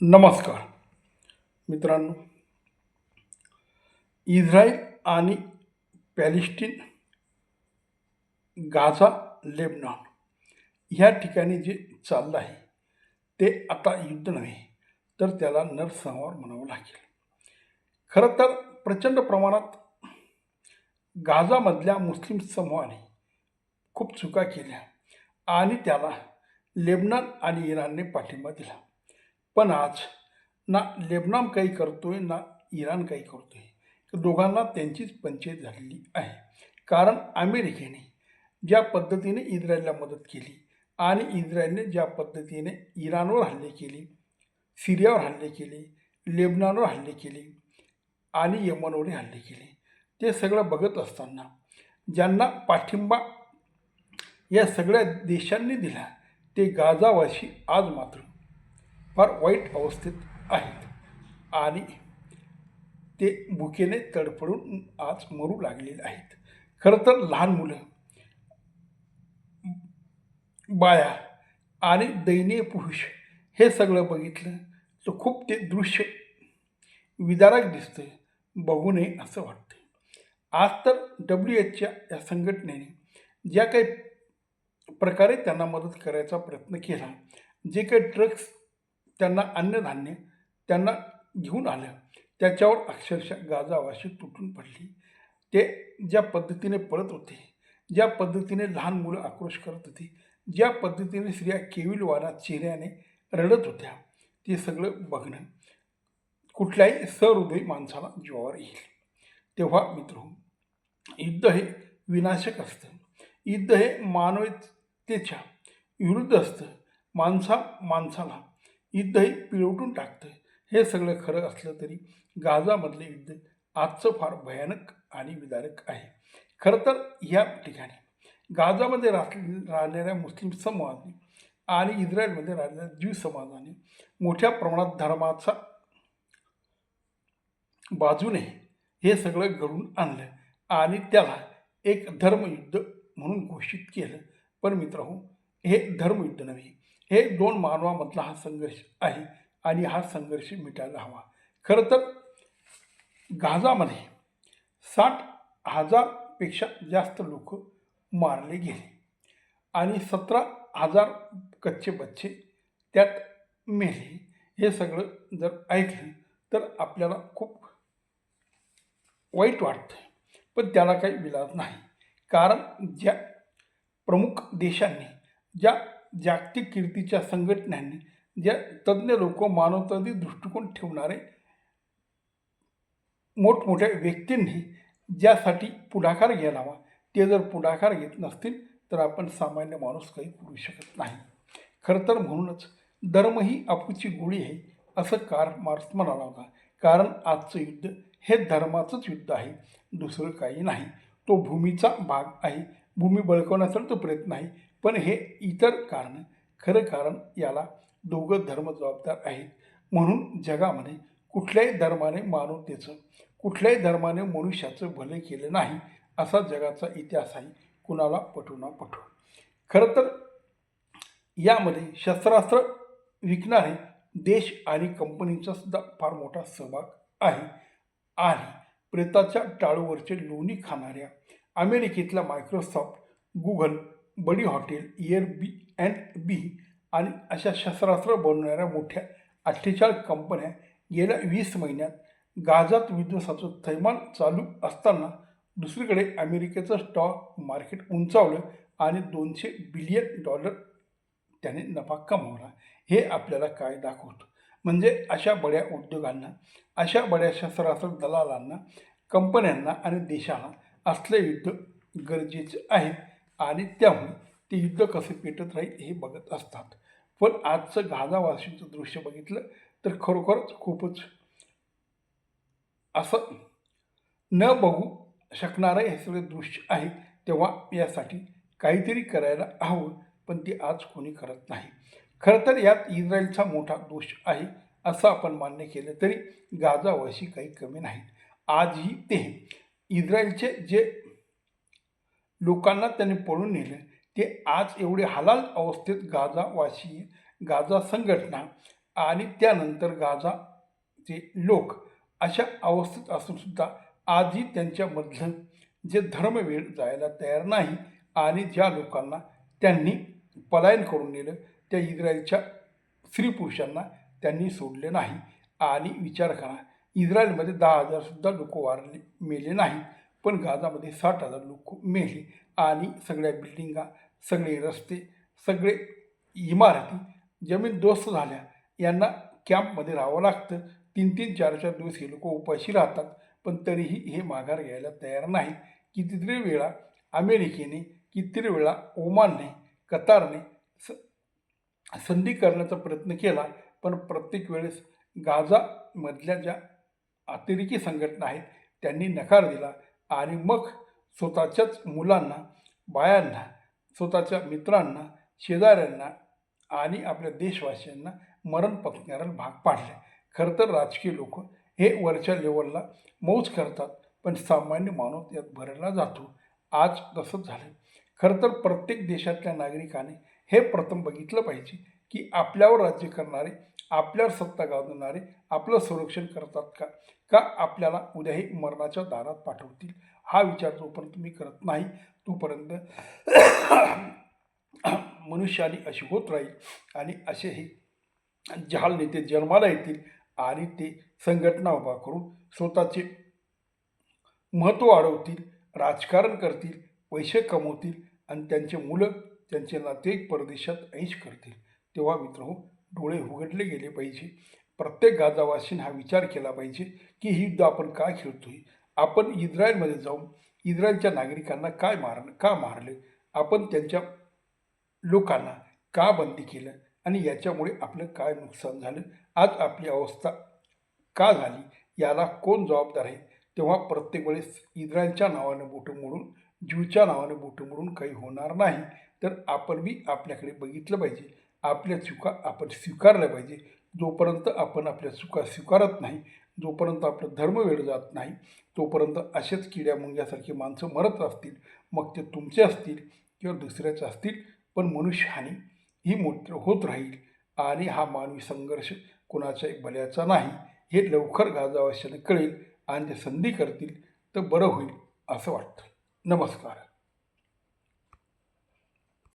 नमस्कार. मित्रांनो इस्रायल आणि पॅलेस्टीन गाझा लेबनॉन ह्या ठिकाणी जे चाललं आहे ते आता युद्ध नव्हे तर त्याला नरसंहार म्हणावं लागेल. खरं तर प्रचंड प्रमाणात गाझामधल्या मुस्लिम समूहाने खूप चुका केल्या आणि त्याला लेबनॉन आणि इराणने पाठिंबा दिला. पण आज ना लेबनॉन काही करतो आहे ना इराण काही करतो आहे दोघांना त्यांचीच पंचायत झालेली आहे. कारण अमेरिकेने ज्या पद्धतीने इस्रायलला मदत केली आणि इस्रायलने ज्या पद्धतीने इराणवर हल्ले केले सिरियावर हल्ले केले लेबनॉनवर हल्ले केले आणि यमनवरही हल्ले केले ते सगळं बघत असताना ज्यांना पाठिंबा या सगळ्या देशांनी दिला ते गाजावाशी आज मात्र फार वाईट अवस्थेत आहेत. आणि ते भुकेने तडफडून आज मरू लागलेले आहेत. खरं तर लहान मुलं बाया आणि दैनीय पुरुष हे सगळं बघितलं तर खूप ते दृश्य विदारक दिसतं बघू नये असं वाटतं आज तर डब्ल्यू एचच्या या संघटनेने ज्या काही प्रकारे त्यांना मदत करायचा प्रयत्न केला जे काही ड्रग्स त्यांना अन्नधान्य त्यांना घेऊन आलं. त्याच्यावर अक्षरशः गाजावाशी तुटून पडली. ते ज्या पद्धतीने पळत होते ज्या पद्धतीने लहान मुलं आक्रोश करत होती ज्या पद्धतीने स्त्रिया केविलवाना चेहऱ्याने रडत होत्या ते सगळं बघणं कुठल्याही सहृदय माणसाला जीवावर येईल. तेव्हा मित्र हो, युद्ध हे विनाशक असतं. युद्ध हे मानवतेच्या विरुद्ध असतं. माणसा माणसाला युद्धही पिळवटून टाकतं हे सगळं खरं असलं तरी गाजामधले युद्ध आजचं फार भयानक आणि विदारक आहे. खरं तर या ठिकाणी गाजामध्ये राह राहणाऱ्या मुस्लिम समाजाने आणि इस्रायलमध्ये राहणाऱ्या ज्यू समाजाने मोठ्या प्रमाणात धर्माचा बाजूने हे सगळं घडून आणलं आणि त्याला एक धर्मयुद्ध म्हणून घोषित केलं. पण मित्रांनो हे धर्मयुद्ध नव्हे हे दोन मानवामधला हा संघर्ष आहे आणि हा संघर्ष मिटायला हवा. खरं तर गाझामध्ये साठ हजारपेक्षा जास्त लोक मारले गेले आणि सतरा हजार कच्चे बच्चे त्यात मेले. हे सगळं जर ऐकलं तर आपल्याला खूप वाईट वाटतं पण त्याला काही विलाज नाही. कारण ज्या प्रमुख देशांनी ज्या जागतिक कीर्तीच्या संघटनांनी ज्या तज्ज्ञ लोक मानवतावादी दृष्टिकोन ठेवणारे मोठमोठ्या व्यक्तींनी ज्यासाठी पुढाकार घ्यावा ते जर पुढाकार घेत नसतील तर आपण सामान्य माणूस काही करू शकत नाही. खरं तर म्हणूनच धर्म ही अपूची गोळी आहे असं कार मार्क्स म्हणाला होता. कारण आजचं युद्ध हे धर्माचंच युद्ध आहे दुसरं काही नाही. तो भूमीचा भाग आहे. भूमी बळकवण्याचा तो प्रयत्न आहे. पण हे इतर कारण खरं कारण याला दोघं धर्म जबाबदार आहेत. म्हणून जगामध्ये कुठल्याही धर्माने मानवतेचं कुठल्याही धर्माने मनुष्याचं भले केलं नाही असा जगाचा इतिहास आहे. कुणाला पटू ना पटू. खरं तर यामध्ये शस्त्रास्त्र विकणारे देश आणि कंपनीचा सुद्धा फार मोठा सहभाग आहे. आणि प्रेताच्या टाळूवरचे लोणी खाणाऱ्या अमेरिकेतल्या Microsoft Google Badi hotel air B and B आणि अशा शस्त्रास्त्र बनवणाऱ्या मोठ्या अठ्ठेचाळीस कंपन्या गेल्या वीस महिन्यात गाजात विध्वंसाचं थैमान चालू असताना दुसरीकडे अमेरिकेचं स्टॉक मार्केट उंचावलं आणि दोनशे बिलियन डॉलर त्याने नफा कमावला. हे आपल्याला काय दाखवतं? म्हणजे अशा बड्या उद्योगांना अशा बड्या शस्त्रास्त्र दलालांना कंपन्यांना आणि देशाला असले युद्ध गरजेचे आहे आणि त्यामुळे ते युद्ध कसं पेटत राहील हे बघत असतात. पण आजचं गाजावाशीचं दृश्य बघितलं तर खरोखरच खूपच असं न बघू शकणारं हे सगळे दृश्य आहे तेव्हा यासाठी काहीतरी करायला हवं पण ते आज कोणी करत नाही. खरं तर यात इस्रायलचा मोठा दोष आहे असं आपण मान्य केलं तरी गाजावाशी काही कमी नाहीत. आजही ते इस्रायलचे जे लोकांना त्यांनी पळून नेलं. ते आज एवढे हलाल अवस्थेत गाजावासी गाजा संघटना आणि त्यानंतर गाझाचे लोक अशा अवस्थेत असूनसुद्धा आजही त्यांच्यामधलं जे धर्मवेळ जायला तयार नाही आणि ज्या लोकांना त्यांनी पलायन करून नेलं त्या इस्रायलच्या स्त्री पुरुषांना त्यांनी सोडले नाही. आणि विचार करा इस्रायलमध्ये दहा हजारसुद्धा लोक वारले मेले नाही पण गाजामध्ये साठ हजार लोक मेले आणि सगळ्या बिल्डिंगा सगळे रस्ते सगळे इमारती जमीन दोस्त झाल्या. यांना कॅम्पमध्ये राहावं लागतं. तीन तीन चार चार दिवस हे लोक उपाशी राहतात पण तरीही हे माघार घ्यायला तयार नाही कितीतरी वेळा अमेरिकेने कितीतरी वेळा ओमानने कतारने स संधी करण्याचा प्रयत्न केला पण प्रत्येक वेळेस गाझामधल्या ज्या अतिरेकी संघटना आहेत त्यांनी नकार दिला. आणि मग स्वतःच्याच मुलांना बायांना स्वतःच्या मित्रांना शेजाऱ्यांना आणि आपल्या देशवासियांना मरण पत्करायला भाग पाडले. खरं तर राजकीय लोक हे वरच्या लेवलला मौज करतात पण सामान्य माणूस यात भरला जातो. आज तसंच झालं खरं तर प्रत्येक देशातल्या नागरिकाने हे प्रथम बघितलं पाहिजे की आपल्यावर राज्य करणारे आपल्यावर सत्ता गाजवणारे आपलं संरक्षण करतात का? का आपल्याला उद्याही मरणाच्या दारात पाठवतील? हा विचार जोपर्यंत तुम्ही करत नाही तोपर्यंत मनुष्याने अशी होत राहील आणि असे हे जहाल नेते जन्माला येतील आणि ते संघटना उभा करून स्वतःचे महत्त्व वाढवतील राजकारण करतील पैसे कमवतील आणि त्यांचे मुलं त्यांचे नातेक परदेशात ऐश करतील. तेव्हा मित्र हो डोळे उघडले गेले पाहिजे. प्रत्येक गाजावासीन हा विचार केला पाहिजे की ही युद्ध आपण का आहे आपण इस्रायलमध्ये जाऊन इस्रायलच्या नागरिकांना काय मार का मारले? आपण त्यांच्या लोकांना का बंदी केलं? आणि याच्यामुळे आपलं काय नुकसान झालं? आज आपली अवस्था का झाली? याला कोण जबाबदार आहे? तेव्हा प्रत्येक वेळेस इस्रायलच्या नावानं बोटं मोडून ज्यूच्या नावानं बोटं मोडून काही होणार नाही. तर आपण बी आपल्याकडे बघितलं पाहिजे. आपल्या चुका आपण स्वीकारल्या पाहिजे. जोपर्यंत आपण आपल्या चुका स्वीकारत नाही जोपर्यंत आपलं धर्म वेळ जात नाही तोपर्यंत असेच किड्या मुंग्यासारखी माणसं मरत असतील मग ते तुमचे असतील किंवा दुसऱ्याचे असतील पण मनुष्यहानी ही मोठ होत राहील आणि हा मानवी संघर्ष कोणाच्या भल्याचा नाही. हे लवकर गाजावाशाने कळेल आणि ते संधी करतील तर बरं होईल असं वाटतं. नमस्कार.